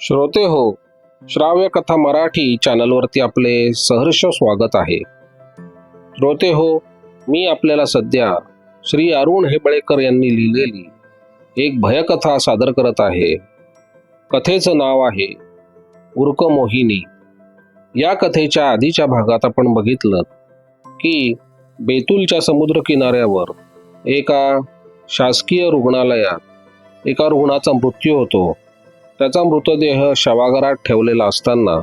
श्रोते हो श्राव्य कथा मराठी चॅनलवरती आपले सहर्ष स्वागत आहे. श्रोते हो मी आपल्याला सध्या श्री अरुण हेबळेकर यांनी लिहिलेली एक भयकथा सादर करत आहे. कथेचं नाव आहे उर्क मोहिनी. या कथेच्या आधीच्या भागात आपण बघितलं की बेतूलच्या समुद्र किनाऱ्यावर एका शासकीय रुग्णालयात एका रुग्णाचा मृत्यू होतो. त्याचा मृतदेह शवागारात ठेवलेला असताना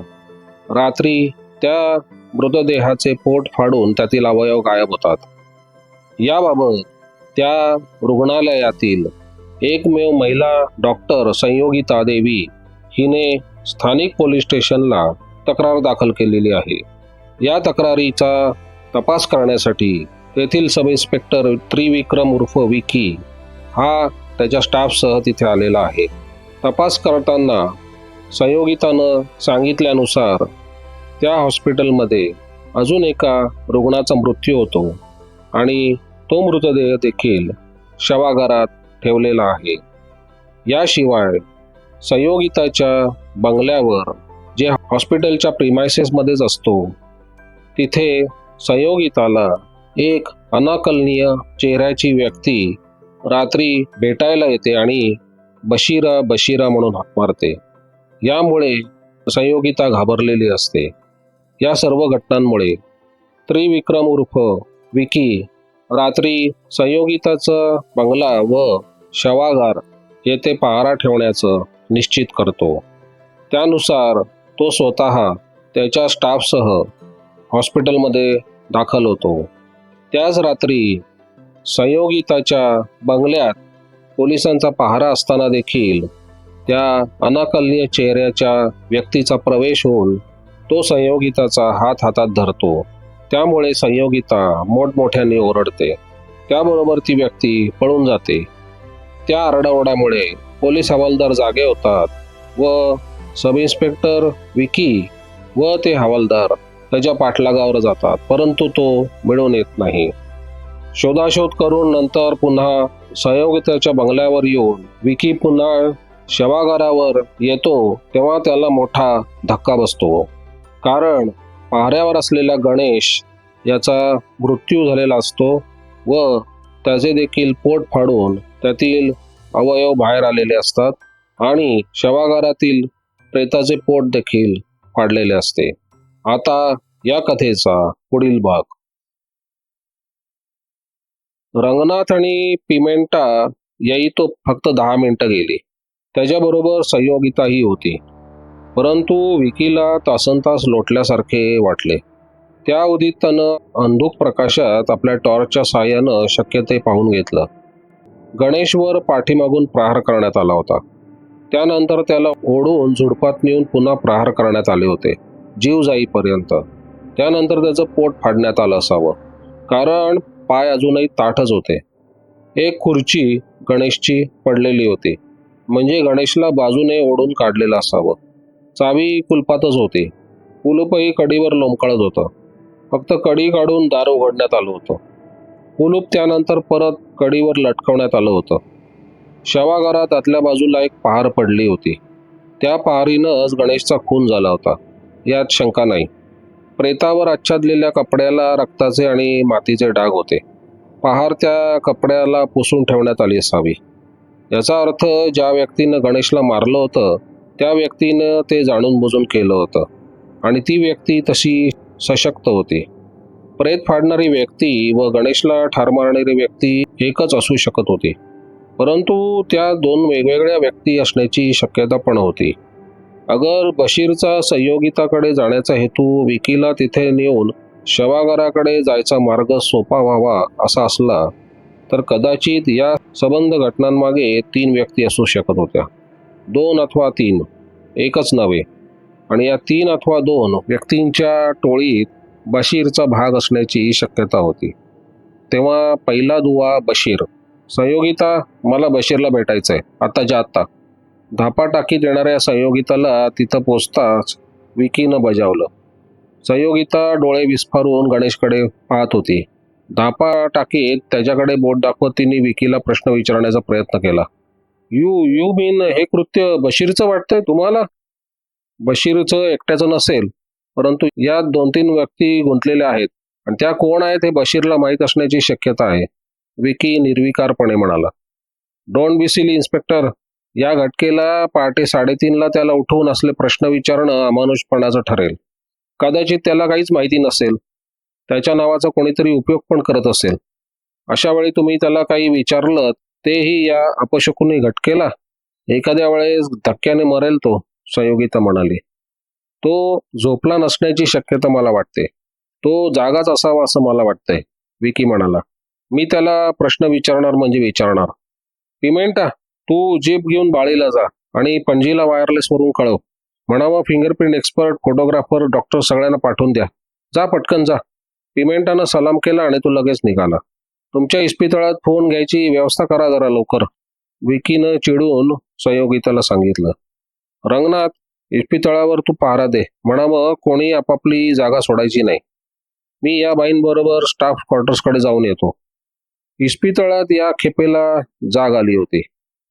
रात्री त्या मृतदेहाचे पोट फाडून त्यातील अवयव गायब होतात. याबाबत त्या रुग्णालयातील एकमेव महिला डॉक्टर संयोगिता देवी हिने स्थानिक पोलीस स्टेशनला तक्रार दाखल केलेली आहे. या तक्रारीचा तपास करण्यासाठी तेथील सब इन्स्पेक्टर त्रिविक्रम उर्फ विकी हा त्याच्या स्टाफसह तिथे आलेला आहे. तपास करताना संयोगितानं सांगितल्यानुसार त्या हॉस्पिटलमध्ये अजून एका रुग्णाचा मृत्यू होतो आणि तो मृतदेह देखील शवागारात ठेवलेला आहे. याशिवाय संयोगिताच्या बंगल्यावर जे हॉस्पिटलच्या प्रिमायसेसमध्येच असतो तिथे संयोगिताला एक अनाकलनीय चेहऱ्याची व्यक्ती रात्री भेटायला येते आणि बशीरा बशीरा म्हणून हाक मारते. यामुळे संयोगिता घाबरलेली असते. या सर्व घटनांमुळे त्रिविक्रम उर्फ विकी रात्री संयोगिताचा बंगला व शवागार येथे पहारा ठेवण्याचं निश्चित करतो. त्यानुसार तो स्वतः त्याच्या स्टाफसह हॉस्पिटलमध्ये दाखल होतो. त्याच रात्री संयोगिताच्या बंगल्यात पोलिसांचा पहारा असताना देखील त्या अनाकलनीय चेहऱ्याच्या व्यक्तीचा प्रवेश होऊन तो संयोगिताचा हात हातात धरतो. त्यामुळे संयोगिता मोठमोठ्याने ओरडते. त्याबरोबर ती व्यक्ती पळून जाते. त्या आरडाओरडामुळे पोलीस हवालदार जागे होतात व सब इन्स्पेक्टर विकी व ते हवालदार त्याच्या पाठलागावर जातात परंतु तो मिळून येत नाही. शोधाशोध करून नंतर पुन्हा संयोगिताच्या बंगल्यावर येऊन विकी पुन्हा शवागारावर येतो तेव्हा त्याला मोठा धक्का बसतो. कारण पहाऱ्यावर असलेला गणेश याचा मृत्यू झालेला असतो व त्याचे देखील पोट फाडून त्यातील अवयव बाहेर आलेले असतात आणि शवागारातील प्रेताचे पोट देखील फाडलेले असते. आता या कथेचा पुढील भाग. रंगनाथ आणि पिमेंटा याही तो फक्त दहा मिनिटं गेली. त्याच्याबरोबर सहयोगिताही होती. परंतु विकीला तासन तास लोटल्यासारखे वाटले. त्या अवधीत त्यानं अंधुक प्रकाशात आपल्या टॉर्चच्या सहाय्यानं शक्य ते पाहून घेतलं. गणेशवर पाठीमागून प्रहार करण्यात आला होता. त्यानंतर त्याला ओढून झुडपात नेऊन पुन्हा प्रहार करण्यात आले होते. जीव जाईपर्यंत. त्यानंतर त्याचं पोट फाडण्यात आलं असावं. कारण पाय अजूनही ताठच होते. एक खुर्ची गणेशची पडलेली होती. म्हणजे गणेशला बाजूने ओढून काढलेलं असावं. चावी कुलपातच होती. कुलूपही कडीवर लोंबकळत होतं. फक्त कडी काढून दार उघडण्यात आलं होतं. कुलूप त्यानंतर परत कडीवर लटकवण्यात आलं होतं. शवागारात आतल्या बाजूला एक पहार पडली होती. त्या पहारीनंच गणेशचा खून झाला होता. यात शंका नाही. प्रेतावर आच्छादलेल्या कपड्याला रक्ताचे आणि मातीचे डाग होते. पहार त्या कपड्याला पुसून ठेवण्यात आली असावी. याचा अर्थ ज्या व्यक्तीनं गणेशला मारलं होतं त्या व्यक्तीनं ते जाणून बुजून केलं होतं आणि ती व्यक्ती तशी सशक्त होती. प्रेत फाडणारी व्यक्ती व गणेशला ठार मारणारी व्यक्ती एकच असू शकत होती. परंतु त्या दोन वेगवेगळ्या व्यक्ती असण्याची शक्यता पण होती. अगर बशीरचा संयोगिताकडे जाण्याचा हेतू विकीला तिथे नेऊन शवागाराकडे जायचा मार्ग सोपा व्हावा असा असला तर कदाचित या संबंध घटनांमागे तीन व्यक्ती असू शकत होत्या. दोन अथवा तीन एकच नव्हे. आणि या तीन अथवा दोन व्यक्तींच्या टोळीत बशीरचा भाग असण्याची शक्यता होती. तेव्हा पहिला दुवा बशीर. संयोगिता मला बशीरला भेटायचं आहे आत्ताच्या आत्ता धापा टाकीत येणाऱ्या संयोगिताला तिथं पोचताच विकीनं बजावलं. संयोगिता डोळे विस्फारून गणेशकडे पाहत होती. धापा टाकीत त्याच्याकडे बोट दाखवत तिने विकीला प्रश्न विचारण्याचा प्रयत्न केला. यू यू मीन हे कृत्य बशीरचं वाटतंय तुम्हाला? बशीरचं एकट्याचं नसेल परंतु यात दोन तीन व्यक्ती गुंतलेल्या आहेत आणि त्या कोण आहेत हे बशीरला माहीत असण्याची शक्यता आहे विकी निर्विकारपणे म्हणाला. Don't be silly inspector. या घटकेला पहाटे साडेतीनला त्याला उठवून असले प्रश्न विचारणं अमानुषपणाचं ठरेल. कदाचित त्याला काहीच माहिती नसेल. त्याच्या नावाचा कोणीतरी उपयोग पण करत असेल. अशा वेळी तुम्ही त्याला काही विचारलं तेही या अपशकुनी घटकेला? एखाद्या वेळेस धक्क्याने मरेल तो संयोगिता म्हणाली. तो झोपला नसण्याची शक्यता मला वाटते. तो जागाच असावा असं मला वाटतंय विकी म्हणाला. मी त्याला प्रश्न विचारणार म्हणजे विचारणार. पिमेंटा तू जीप घेऊन बाळीला जा आणि पणजीला वायरलेस वरून कळव. म्हणावं फिंगरप्रिंट एक्सपर्ट फोटोग्राफर डॉक्टर सगळ्यांना पाठवून द्या. जा पटकन जा. पेमेंटानं सलाम केला आणि तो लगेच निघाला. तुमच्या इस्पितळात फोन घ्यायची व्यवस्था करा जरा लवकर. विकीनं चिडून संयोगिताला सांगितलं. रंगनाथ इस्पितळावर तू पहारा दे. म्हणावं कोणी आपापली जागा सोडायची नाही. मी या बाईंबरोबर स्टाफ क्वार्टर्सकडे जाऊन येतो. इस्पितळात या खेपेला जाग आली होती.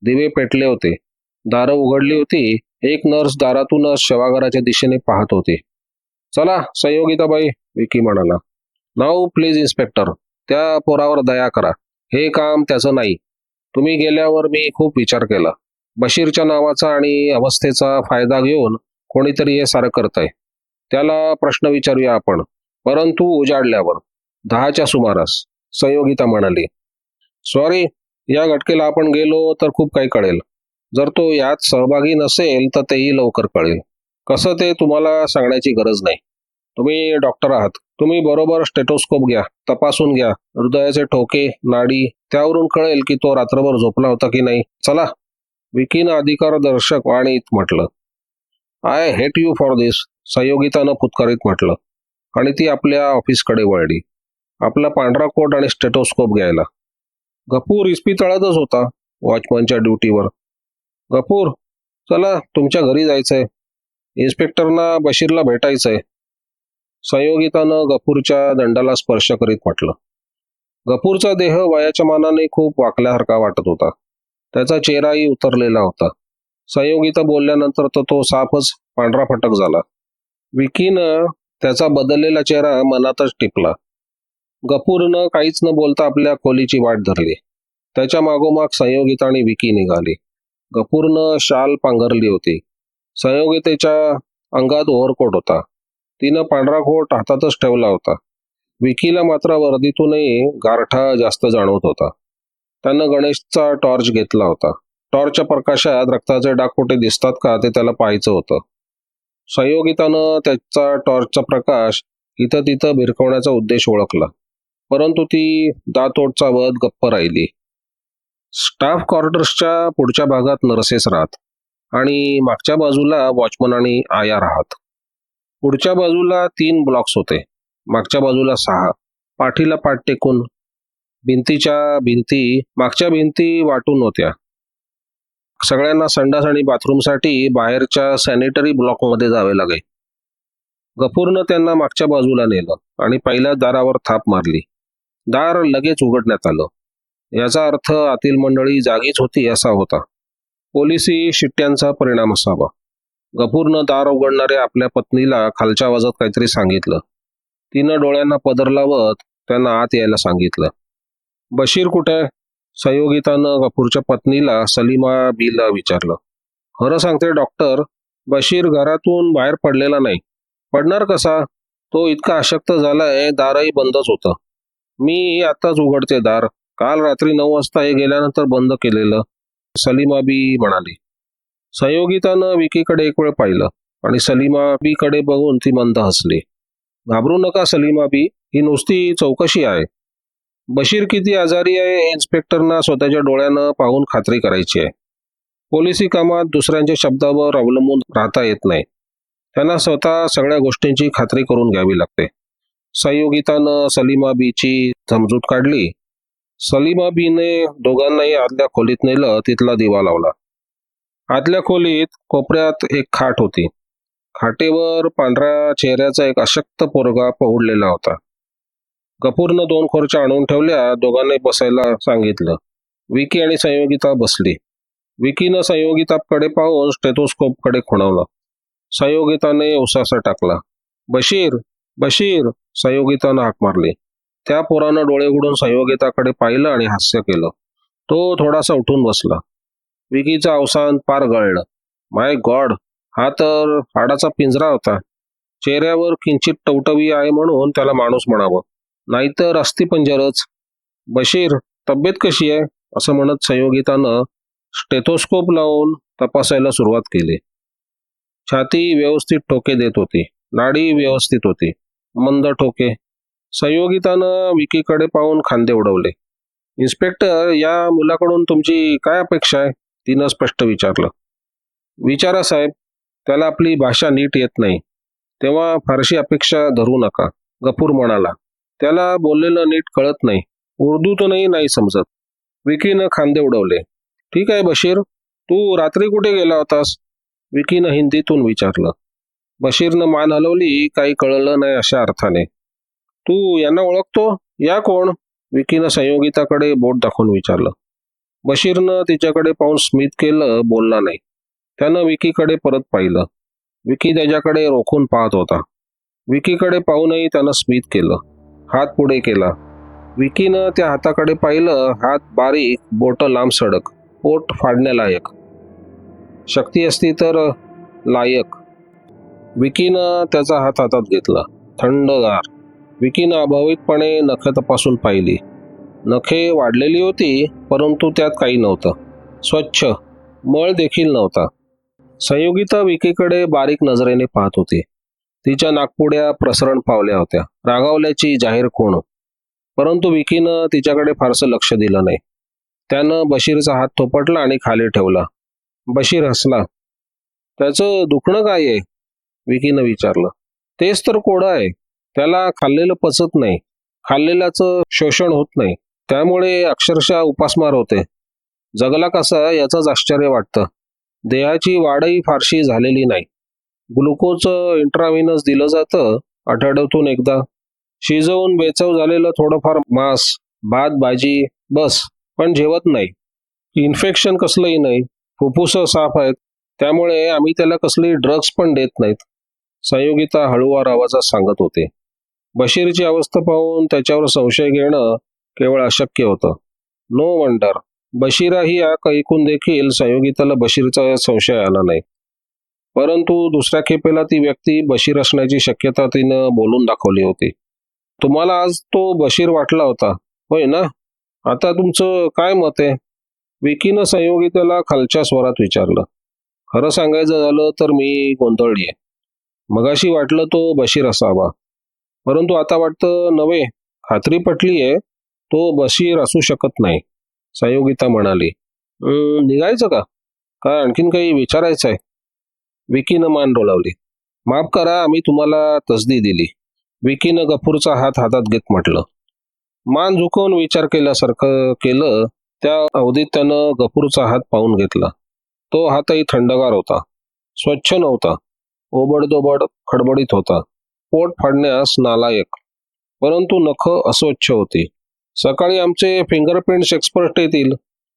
दिवे पेटले होते. दारं उघडली होती. एक नर्स दारातूनच शवागाराच्या दिशेने पाहत होती. चला संयोगिताबाई विकी म्हणाला. नाऊ प्लीज इन्स्पेक्टर त्या पोरावर दया करा. हे काम त्याचं नाही. तुम्ही गेल्यावर मी खूप विचार केला. बशीरच्या नावाचा आणि अवस्थेचा फायदा घेऊन कोणीतरी हे सारं करतंय. त्याला प्रश्न विचारूया आपण. परंतु उजाडल्यावर दहाच्या सुमारास संयोगिता म्हणाली. सॉरी या घटकेला आपण गेलो तर खूप काही कळेल. जर तो यात सहभागी नसेल तर तेही लवकर कळेल. कसं ते तुम्हाला सांगण्याची गरज नाही. तुम्ही डॉक्टर आहात. तुम्ही बरोबर स्टेटोस्कोप घ्या तपासून घ्या. हृदयाचे ठोके नाडी त्यावरून कळेल की तो रात्रभर झोपला होता की नाही. चला विकीनं अधिकार दर्शक वाणीत म्हटलं. I hate you for this संयोगितानं फुतकारीत म्हटलं. आणि ती आपल्या ऑफिसकडे वळली. आपला पांढरा कोट आणि स्टेटोस्कोप घ्यायला. गपूर इस्पितळातच होता वॉचमनच्या ड्युटीवर. गफूर चला तुमच्या घरी जायचंय. इन्स्पेक्टरना बशीरला भेटायचंय. संयोगितानं गफूरच्या दंडाला स्पर्श करीत म्हटलं. गफूरचा देह वयाच्या मानाने खूप वाकल्यासारखा वाटत होता. त्याचा चेहराही उतरलेला होता. संयोगिता बोलल्यानंतर तर तो साफच पांढरा फटक झाला. विकीनं त्याचा बदललेला चेहरा मनातच टिपला. गफूरनं काहीच न बोलता आपल्या खोलीची वाट धरली. त्याच्या मागोमाग संयोगिता आणि विकी निघाली. गफूरनं शाल पांघरली होती. संयोगितेच्या अंगात ओव्हरकोट होता. तिनं पांढरा कोट हातातच ठेवला होता. विकीला मात्र वर्दीतूनही गारठा जास्त जाणवत होता. त्यानं गणेशचा टॉर्च घेतला होता. टॉर्चच्या प्रकाशात रक्ताचे डाग कुठे दिसतात का ते त्याला पाहायचं होतं. संयोगितानं त्याचा टॉर्चचा प्रकाश इथं तिथं भिरकवण्याचा उद्देश ओळखला. परंतु ती दातोडचा वध गप्प राहिली. स्टाफ क्वार्टर्सच्या पुढच्या भागात नर्सेस राहत आणि मागच्या बाजूला वॉचमन आणि आया राहत. पुढच्या बाजूला तीन ब्लॉक्स होते. मागच्या बाजूला सहा पाठीला पाठ टेकून भिंतीच्या भिंती मागच्या भिंती वाटून होत्या. सगळ्यांना संडास आणि बाथरूमसाठी बाहेरच्या सॅनिटरी ब्लॉकमध्ये जावे लागे. गफूरनं त्यांना मागच्या बाजूला नेलं आणि पहिल्या दारावर थाप मारली. दार लगेच उघडण्यात आलं. याचा अर्थ आतील मंडळी जागीच होती असा होता. पोलिसी शिट्ट्यांचा परिणाम असावा. गफूरनं दार उघडणाऱ्या आपल्या पत्नीला खालच्या आवाजात काहीतरी सांगितलं. तिनं डोळ्यांना पदर लावत त्यांना आत यायला सांगितलं. बशीर कुठे? संयोगितानं गफूरच्या पत्नीला सलीमा बीला विचारलं. खरं सांगते डॉक्टर बशीर घरातून बाहेर पडलेला नाही. पडणार कसा? तो इतका अशक्त झालाय दारही बंदच होतं. मी आताच उघडते दार. काल रात्री नऊ वाजता हे गेल्यानंतर बंद केलेलं. सलीमा बी म्हणाली. संयोगितानं विकीकडे एक वेळ पाहिलं आणि सलीमा बीकडे बघून ती मंद हसली. घाबरू नका सलीमा बी ही नुसती चौकशी आहे. बशीर किती आजारी आहे हे इन्स्पेक्टरना स्वतःच्या डोळ्यानं पाहून खात्री करायची आहे. पोलिसी कामात दुसऱ्यांच्या शब्दावर अवलंबून राहता येत नाही. त्यांना स्वतः सगळ्या गोष्टींची खात्री करून घ्यावी लागते. संयोगितानं सलीमा बीची समजूत काढली. सलीमा बीने दोघांनाही आतल्या खोलीत नेलं तिथला दिवा लावला. आतल्या खोलीत कोपऱ्यात एक खाट होती. खाटेवर पांढऱ्या चेहऱ्याचा एक अशक्त पोरगा पहुडलेला होता. कपूरनं दोन खुर्च्या आणून ठेवल्या दोघांनी बसायला सांगितलं. विकी आणि संयोगिता बसली. विकीनं संयोगिताकडे पाहून स्टेथोस्कोपकडे खुणवलं. संयोगिताने उसासा टाकला. बशीर बशीर संयोगितानं हाक मारली. त्या पोरानं डोळे उघडून संयोगिताकडे पाहिलं आणि हास्य केलं. तो थोडासा उठून बसला. विकीचं अवसान पार गळलं. माय गॉड हा तर हाडाचा पिंजरा होता. चेहऱ्यावर किंचित टवटवी आहे म्हणून त्याला माणूस म्हणावं. नाहीतर अस्थिपंजरच बशीर तब्येत कशी आहे? असं म्हणत संयोगितानं स्टेथोस्कोप लावून तपासायला सुरुवात केली. छाती व्यवस्थित ठोके देत होती. नाडी व्यवस्थित होती. मंद ठोके. संयोगितानं विकीकडे पाहून खांदे उडवले. इन्स्पेक्टर या मुलाकडून तुमची काय अपेक्षा आहे? तिनं स्पष्ट विचारलं. विचारा साहेब त्याला आपली भाषा नीट येत नाही. तेव्हा फारशी अपेक्षा धरू नका गफूर म्हणाला. त्याला बोललेलं नीट कळत नाही. उर्दूतूनही नाही समजत. विकीनं खांदे उडवले. ठीक आहे बशीर तू रात्री कुठे गेला होतास? विकीनं हिंदीतून विचारलं. बशीरनं मान हलवली काही कळलं नाही अशा अर्थाने. तू यांना ओळखतो? या कोण? विकीनं संयोगिताकडे बोट दाखवून विचारलं. बशीरनं तिच्याकडे पाहून स्मित केलं बोलला नाही. त्यानं विकीकडे परत पाहिलं. विकी त्याच्याकडे रोखून पाहत होता. विकीकडे पाहूनही त्यानं स्मित केलं. हात पुढे केला. विकीनं त्या हाताकडे पाहिलं हात बारीक बोट लांब सडक पोट फाडण्यालायक. शक्ती असती तर लायक. विकीनं त्याचा हात हातात घेतला. थंडगार. विकीनं अभावितपणे नखे तपासून पाहिली. नखे वाढलेली होती परंतु त्यात काही नव्हतं. स्वच्छ. मळ देखील नव्हता. संयोगिता विकीकडे बारीक नजरेने पाहत होती. तिच्या नागपुड्या प्रसरण पावल्या होत्या. रागावल्याची जाहीर खूण परंतु विकीनं तिच्याकडे फारसं लक्ष दिलं नाही. त्यानं बशीरचा हात थोपटला आणि खाली ठेवला. बशीर हसला. त्याचं दुखणं काय आहे? विकीनं विचारलं. तेच तर कोडं आहे. त्याला खाल्लेलं पचत नाही. खाल्लेल्याचं शोषण होत नाही. त्यामुळे अक्षरशः उपासमार होते. जगला कसा याचंच आश्चर्य वाटतं. देहाची वाढही फारशी झालेली नाही. ग्लुकोज इंट्राव्हिनस दिलं जातं आठवड्यातून एकदा. शिजवून बेचव झालेलं थोडंफार मांस भात भाजी बस पण जेवत नाही. इन्फेक्शन कसलंही नाही. फुफ्फुस साफ आहेत. त्यामुळे आम्ही त्याला कसली ड्रग्स पण देत नाहीत. संयोगिता हळूवार आवाजात सांगत होते. बशीरची अवस्था पाहून त्याच्यावर संशय घेणं केवळ अशक्य होतं. नो वंडर बशीरा ही आक ऐकून देखील संयोगिताला बशीरचा संशय आला नाही. परंतु दुसऱ्या खेपेला ती व्यक्ती बशीर असण्याची शक्यता तिनं बोलून दाखवली होती. तुम्हाला आज तो बशीर वाटला होता होय ना? आता तुमचं काय मत आहे? विकीनं संयोगितेला खालच्या स्वरात विचारलं. खरं सांगायचं झालं तर मी गोंधळली आहे. मगाशी वाटलं तो बशीर असावा. परंतु आता वाटतं नव्हे. खात्री पटली आहे तो बशीर असू शकत नाही संयोगिता म्हणाली. निघायचं का? काय आणखीन काही विचारायचं आहे विकीनं मान डोलावली माफ करा आम्ही तुम्हाला तसदी दिली. विकीनं गफूरचा हात हातात घेत म्हटलं. मान झुकवून विचार केल्यासारखं केलं त्या अवधीत त्यानं गफूरचा हात पाहून घेतला. तो हातही थंडगार होता. स्वच्छ नव्हता. ओबडदोबड खडबडीत होता. पोट फाडण्यास नालायक. परंतु नख अस्वच्छ होते. सकाळी आमचे फिंगरप्रिंट्स एक्सपर्ट येतील.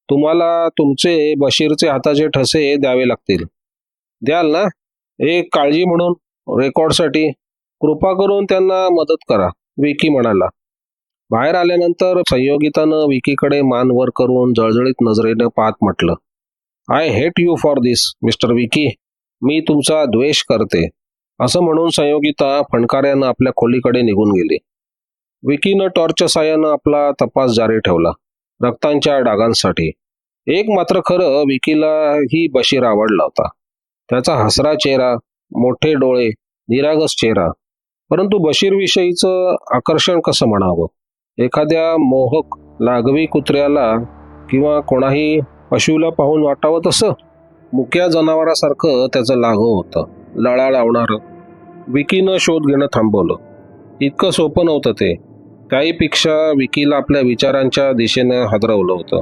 तुम्हाला तुमचे बशीरचे हाताचे ठसे द्यावे लागतील. द्याल ना? एक काळजी म्हणून रेकॉर्डसाठी. कृपा करून त्यांना मदत करा विकी म्हणाला. बाहेर आल्यानंतर संयोगितानं विकीकडे मान वर करून जळजळीत नजरेनं पाहत म्हटलं I hate you for this mister Vicky मी तुमचा द्वेष करते. असं म्हणून संयोगिता फणकाऱ्यानं आपल्या खोलीकडे निघून गेली. विकीनं टॉर्चच्या साह्यानं आपला तपास जारी ठेवला रक्तांच्या डागांसाठी. एक मात्र खरं विकीला ही बशीर आवडला होता. त्याचा हसरा चेहरा मोठे डोळे निरागस चेहरा. परंतु बशीरविषयीचं आकर्षण कसं म्हणावं? एखाद्या मोहक लागवी कुत्र्याला किंवा कोणाही पशुला पाहून वाटावं तसं? मुक्या जनावरासारखं त्याचं लागू होतं. लळा लावणारं. विकीनं शोध घेणं थांबवलं. इतकं सोपं नव्हतं ते. काहीपेक्षा विकीला आपल्या विचारांच्या दिशेनं हादरवलं होतं.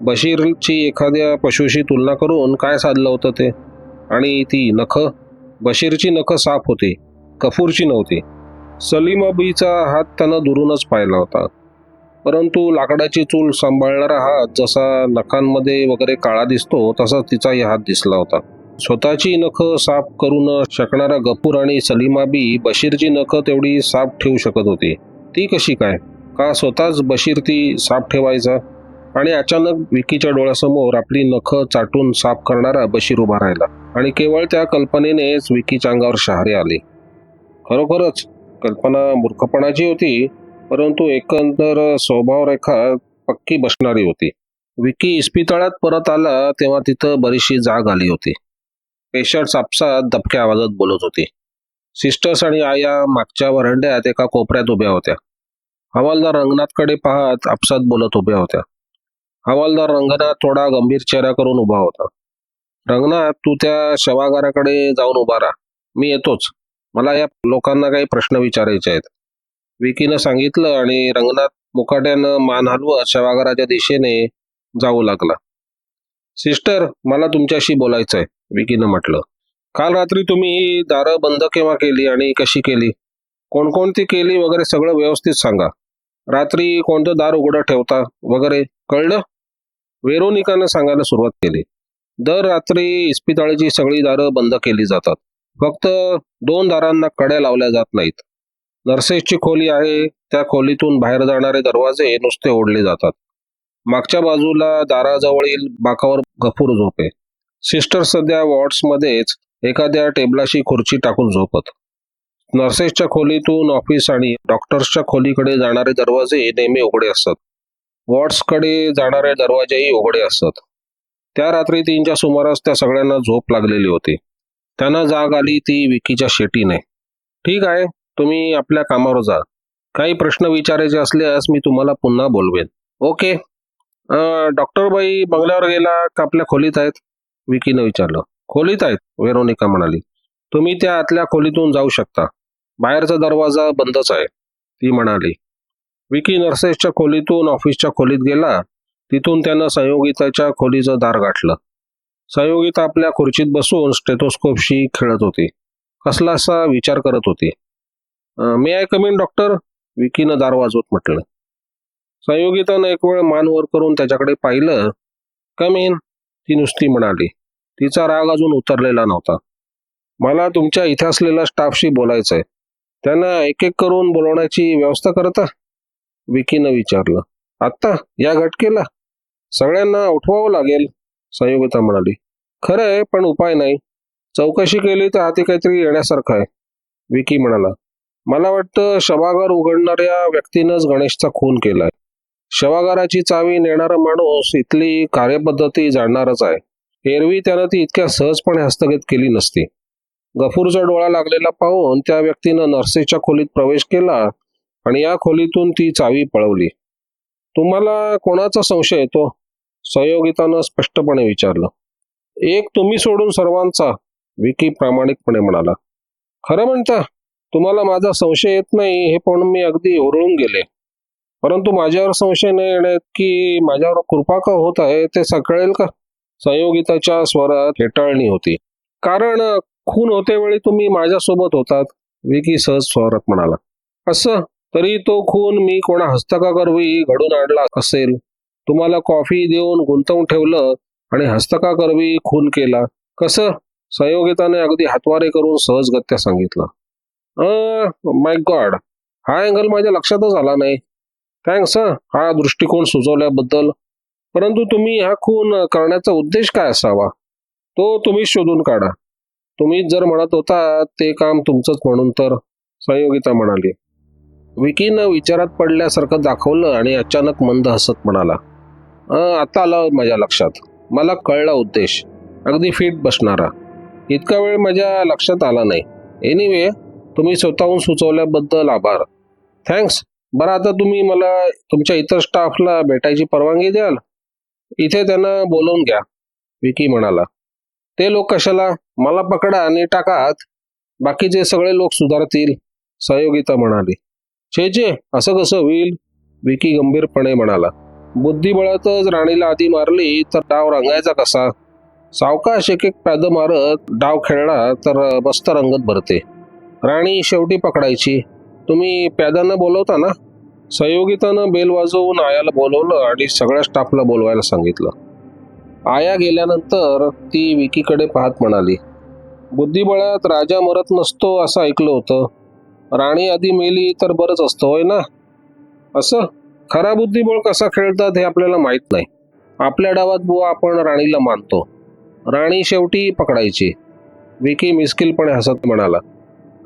बशीरची एखाद्या पशुशी तुलना करून काय साधलं होतं ते? आणि ती नख? बशीरची नख साफ होती. कफूरची नव्हती. सलीम अबीचा हात त्यानं दुरूनच पाहिला होता. परंतु लाकडाची चूल सांभाळणारा हात जसा नखांमध्ये वगैरे काळा दिसतो तसा तिचाही हात दिसला होता. स्वतःची नखं साफ करू न शकणारा गफूर आणि सलीमाबी बशीरची नखं तेवढी साफ ठेवू शकत होती. ती कशी काय? का स्वतःच बशीर ती साफ ठेवायचा? आणि अचानक विकीच्या डोळ्यासमोर आपली नखं चाटून साफ करणारा बशीर उभा राहिला आणि केवळ त्या कल्पनेनेच विकीच्या अंगावर शहारे आले. खरोखरच? कल्पना मूर्खपणाची होती. परंतु एकंदर स्वभावरेखा पक्की बसणारी होती. विकी इस्पितळात परत आला तेव्हा तिथं बरीचशी जाग आली होती. पेशंट आपसात दबक्या आवाजात बोलत होते. सिस्टर्स आणि आया मागच्या वरंड्यात एका कोपऱ्यात उभ्या होत्या. हवालदार रंगनाथकडे पाहत आपसात बोलत उभ्या होत्या. हवालदार रंगनाथ थोडा गंभीर चेहरा करून उभा होता. रंगनाथ तू त्या शवागाराकडे जाऊन उभा राहा. मी येतोच. मला या लोकांना काही प्रश्न विचारायचे आहेत. विकीनं सांगितलं आणि रंगनाथ मुकाट्यानं मान हलवत शवागाराच्या दिशेने जाऊ लागला. सिस्टर मला तुमच्याशी बोलायचं आहे विकीनं म्हटलं. काल रात्री तुम्ही ही दारं बंद केव्हा केली आणि कशी केली? कोणकोणती केली वगैरे सगळं व्यवस्थित सांगा. रात्री कोणतं दार उघडं ठेवता वगैरे कळलं? वेरोनिकानं सांगायला सुरुवात केली. दर रात्री इस्पितळाची सगळी दारं बंद केली जातात. फक्त दोन दारांना कड्या लावल्या जात नाहीत. नर्सेसची खोली आहे. त्या खोलीतून बाहेर जाणारे दरवाजे नुसते ओढले जातात. मागच्या बाजूला दाराजवळील बाकावर गफूर झोपे. सिस्टर सध्या वॉर्ड्समध्येच एखाद्या टेबलाशी खुर्ची टाकून झोपत. नर्सेसच्या खोलीतून ऑफिस आणि डॉक्टर्सच्या खोलीकडे जाणारे दरवाजे नेहमी उघडे असतात. वॉर्ड्सकडे जाणारे दरवाजेही उघडे असतात. त्या रात्री तीनच्या सुमारास त्या सगळ्यांना झोप लागलेली होती. त्यांना जाग आली ती विकीच्या शेटीने. ठीक आहे. तुम्ही आपल्या कामावर जा. काही प्रश्न विचारायचे असल्यास मी तुम्हाला पुन्हा बोलवेन. ओके डॉक्टरबाई बंगल्यावर गेला का आपल्या खोलीत आहेत. विकीनं विचारलं. खोलीत आहेत? वेरोनिका म्हणाली. तुम्ही त्या आतल्या खोलीतून जाऊ शकता. बाहेरचा दरवाजा बंदच आहे. ती म्हणाली. विकी नर्सेसच्या खोलीतून ऑफिसच्या खोलीत गेला. तिथून त्यानं संयोगिताच्या खोलीचं दार गाठलं. संयोगिता आपल्या खुर्चीत बसून स्टेथोस्कोपशी खेळत होती. कसलासा विचार करत होती. मे आय कमीन डॉक्टर विकीनं दार वाजवत म्हटलं. संयोगितानं एक वेळ मान वर करून त्याच्याकडे पाहिलं. कमीन ती नुसती म्हणाली. तिचा राग अजून उतरलेला नव्हता. मला तुमच्या इथे असलेल्या स्टाफशी बोलायचं आहे त्यांना एक एक करून बोलवण्याची व्यवस्था करता? विकीनं विचारलं. आत्ता? या घटकेला? सगळ्यांना उठवावं लागेल संयोगिता म्हणाली. खरं आहे पण उपाय नाही. चौकशी केली तर हाती काहीतरी येण्यासारखं आहे. विकी म्हणाला. मला वाटतं शवागार उघडणाऱ्या व्यक्तीनंच गणेशचा खून केलाय. शवागाराची चावी नेणारा माणूस इथली कार्यपद्धती जाणणारच आहे. एरवी त्यानं ती इतक्या सहजपणे हस्तगत केली नसती. गफूरचा डोळा लागलेला पाहून त्या व्यक्तीनं नर्सेसच्या खोलीत प्रवेश केला आणि या खोलीतून ती चावी पळवली. तुम्हाला कोणाचा संशय येतो? सहयोगितानं स्पष्टपणे विचारलं. एक तुम्ही सोडून सर्वांचा विकी प्रामाणिकपणे म्हणाला. खरं म्हणता तुम्हाला माझा संशय येत नाही हे पण मी अगदी ओरळून गेले. परंतु माझ्यावर संशय नाही येण्यात की माझ्यावर कृपा का होत आहे ते सकळेल का? संयोगिताच्या स्वरात हेटाळणी होती. कारण खून होते वेळी तुम्ही माझ्यासोबत होतात विकी सहज स्वरात म्हणाला. असं? तरी तो खून मी कोणा हस्तकाकरवी घडून आणला असेल? तुम्हाला कॉफी देऊन गुंतवून ठेवलं आणि हस्तकाकरवी खून केला. कसं? संयोगिताने अगदी हातवारे करून सहजगत्या सांगितलं. माय गॉड हा अँगल माझ्या लक्षातच आला नाही. थँक्स हा. दृष्टिकोन सुचवल्याबद्दल. परंतु तुम्ही हा खून करण्याचा उद्देश काय असावा? तो तुम्हीच शोधून काढा. तुम्हीच जर म्हणत होता ते काम तुमचंच म्हणून तर संयोगिता म्हणाली. विकीनं विचारात पडल्यासारखं दाखवलं आणि अचानक मंद हसत म्हणाला आता आलं माझ्या लक्षात. मला कळला उद्देश. अगदी फिट बसणारा. इतका वेळ माझ्या लक्षात आला नाही. एनिवे तुम्ही स्वतःहून सुचवल्याबद्दल आभार. थँक्स बरं आता तुम्ही मला तुमच्या इतर स्टाफला भेटायची परवानगी द्याल? इथे त्यांना बोलवून घ्या विकी म्हणाला. ते लोक कशाला? मला पकडा आणि टाका आत बाकीचे सगळे लोक सुधारतील सहयोगिता म्हणाली. छे छे असं कसं होईल? विकी गंभीरपणे म्हणाला. बुद्धिबळातच राणीला आधी मारली तर डाव रंगायचा कसा? सावकाश एक एक पॅद मारत डाव खेळला तर मस्त रंगत भरते. राणी शेवटी पकडायची. तुम्ही प्यादांना बोलवता ना? संयोगितानं बेल वाजवून आयाला बोलवलं आणि सगळ्या स्टाफला बोलवायला सांगितलं. आया गेल्यानंतर ती विकीकडे पाहत म्हणाली बुद्धिबळात राजा मरत नसतो असं ऐकलं होतं. राणी आधी मेली तर बरंच असतं होय ना? असं? खरा बुद्धिबळ कसा खेळतात हे आपल्याला माहीत नाही. आपल्या डावात बुवा आपण राणीला मानतो. राणी शेवटी पकडायची. विकी मिस्किलपणे हसत म्हणाला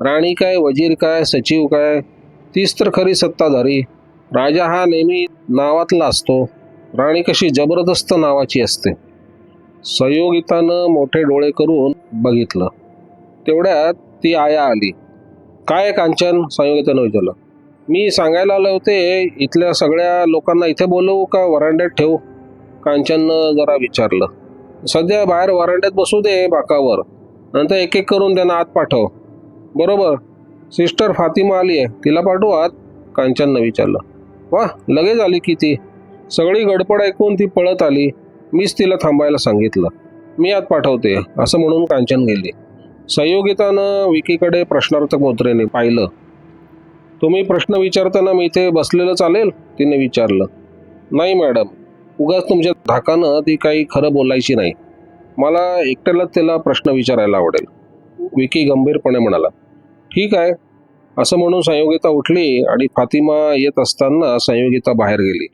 राणी काय वजीर काय सचिव काय तीच तर खरी सत्ताधारी. राजा हा नेहमी नावातला असतो. राणी कशी जबरदस्त नावाची असते. संयोगितानं मोठे डोळे करून बघितलं. तेवढ्यात ती आया आली. काय कांचन संयोगितानं विचारलं मी सांगायला आले होते इथल्या सगळ्या लोकांना इथे बोलवू का वरांड्यात ठेवू? कांचननं जरा विचारलं. सध्या बाहेर वरांड्यात बसू दे बाकावर. नंतर एक एक करून त्यांना आत पाठव. बरोबर. सिस्टर फातिमा आली आहे तिला पाठवू आत कांचननं विचारलं. वा लगेच आली की ती. सगळी गडबड ऐकून ती पळत आली. मीच तिला थांबायला सांगितलं. मी आत पाठवते असं म्हणून कांचन गेली. संयोगितानं विकीकडे प्रश्नार्थक मुद्रेने पाहिलं. तुम्ही प्रश्न विचारताना मी इथे बसलेलं चालेल? तिने विचारलं. नाही मॅडम. उगाच तुमच्या धाकानं ती काही खरं बोलायची नाही. मला एकट्यालाच तिला प्रश्न विचारायला आवडेल. विकी गंभीरपणे म्हणाला. ठीक आहे. असं म्हणून संयोगिता उठली आणि फातिमा येत असताना संयोगिता बाहेर गेली.